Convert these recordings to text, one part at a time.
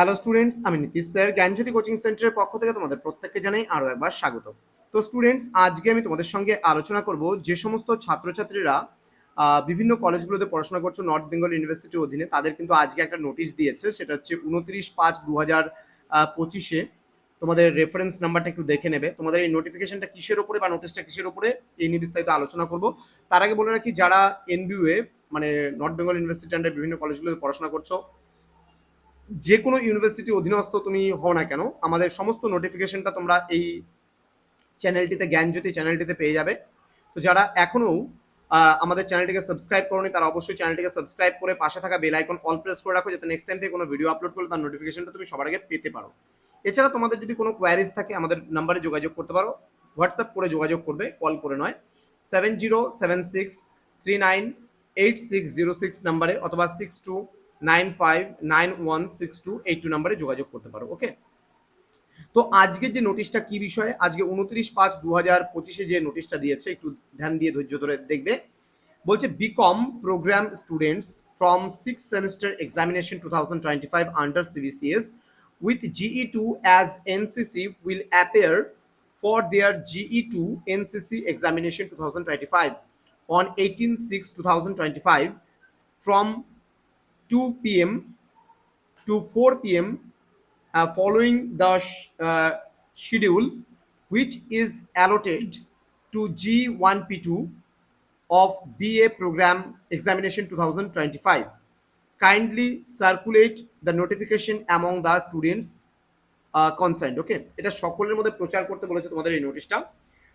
Hello students আমি Nitish sir. জ্ঞানজ্যোতি coaching সেন্টারের পক্ষ থেকে তোমাদের প্রত্যেককে জানাই আরও একবার স্বাগত। তো স্টুডেন্টস আজকে আমি তোমাদের সঙ্গে আলোচনা করব যে সমস্ত ছাত্রছাত্রীরা বিভিন্ন কলেজগুলোতে পড়াশোনা করছ নর্থ বেঙ্গল ইউনিভার্সিটির অধীনে, তাদের কিন্তু আজকে একটা নোটিশ দিয়েছে। সেটা হচ্ছে উনত্রিশ পাঁচ দু হাজার পঁচিশে। তোমাদের রেফারেন্স নাম্বারটা একটু দেখে নেবে। তোমাদের এই নোটিফিকেশনটা কিসের ওপরে বা নোটিশটা কিসের ওপরে এই নিয়ে বিস্তারিত আলোচনা করব। তার আগে বলে রাখি, যারা এনবিউএ মানে নর্থ বেঙ্গল ইউনিভার্সিটি আন্ডার বিভিন্ন কলেজগুলোতে পড়াশোনা করছ যে কোনো ইউনিভার্সিটি অধীনস্থ তুমি হও না কেন, আমাদের সমস্ত নোটিফিকেশনটা তোমরা এই চ্যানেলটিতে জ্ঞানজ্যোতি চ্যানেলটিতে পেয়ে যাবে। তো যারা এখনও আমাদের চ্যানেলটিকে সাবস্ক্রাইব করনি, তারা অবশ্যই চ্যানেলটিকে সাবস্ক্রাইব করে পাশে থাকা বেল আইকন অল প্রেস করে রাখো, যাতে নেক্সট টাইম থেকে কোনো ভিডিও আপলোড করলে তার নোটিফিকেশনটা তুমি সবার আগে পেতে পারো। এছাড়া তোমাদের যদি কোনো কোয়ারিজ থাকে, আমাদের নাম্বারে যোগাযোগ করতে পারো। হোয়াটসঅ্যাপ করে যোগাযোগ করবে কল করে নয়। Seven zero seven six three nine eight six zero six নাম্বারে অথবা six two nine five nine one six two eight two নাম্বারে যোগাযোগ করতে পারো, ওকে? তো আজকে যে নোটিশটা কি বিষয়ে? আজকে উনত্রিশ পাঁচ দু হাজার পঁচিশে যে নোটিশটা দিয়েছে, একটু ধ্যান দিয়ে ধৈর্য ধরে দেখবে। বলছে BCom programme students from six semester examination two thousand twenty five under CBCS with GE2 as NCC will appear for their GE2 NCC examination 2025 on 18-6-2025 from 2 p.m. to 4 p.m. uh, following the sh- uh, schedule which is allotted to G1P2 of BA program examination 2025 kindly circulate the notification among the students uh, concern okay এটা সকলের মধ্যে প্রচার করতে বলেছে তোমাদের এই নোটিশটা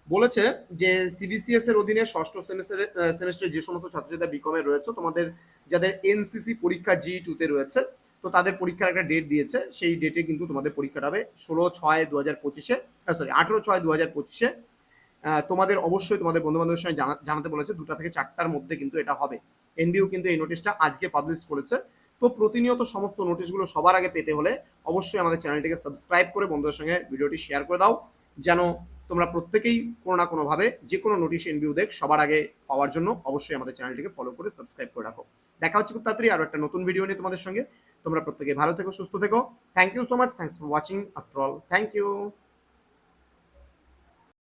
বলেছে যে সিবিসিএস এর অধীনে ষষ্ঠ সেমিস্টারে সেমিস্টারে যে সমস্ত ছাত্রছাত্রী বিকমে রয়েছে তোমাদের যাদের এনসিসি পরীক্ষা জি টুতে রয়েছে, তো তাদের পরীক্ষার একটা ডেট দিয়েছে। সেই ডেটে কিন্তু তোমাদের পরীক্ষাটা হবে ষোলো ছয় দু হাজার পঁচিশে সরি আঠেরো ছয় দু হাজার পঁচিশে তোমাদের অবশ্যই তোমাদের বন্ধু বান্ধবের সঙ্গে জানা- জানাতে বলেছে, দুটা থেকে চারটার মধ্যে কিন্তু এটা হবে। এনবিউ কিন্তু এই নোটিশটা আজকে পাবলিশ করেছে। তো প্রতিনিয়ত সমস্ত নোটিশগুলো সবার আগে পেতে হলে অবশ্যই আমাদের চ্যানেলটিকে সাবস্ক্রাইব করে বন্ধুদের সঙ্গে ভিডিওটি শেয়ার করে দাও, যেন তোমরা প্রত্যেকেই কোনো না কোনোভাবে যে কোনো নোটিশ এনবিউ দেখ, সবার আগে পাওয়ার জন্য অবশ্যই আমাদের চ্যানেলটিকে ফলো করে সাবস্ক্রাইব করে রাখো। দেখা হচ্ছে খুব তাড়াতাড়ি আরও একটা নতুন ভিডিও নিয়ে তোমাদের সঙ্গে। তোমরা প্রত্যেকে ভালো থেকো, সুস্থ থেকো। Thank you so much thanks for watching after all thank you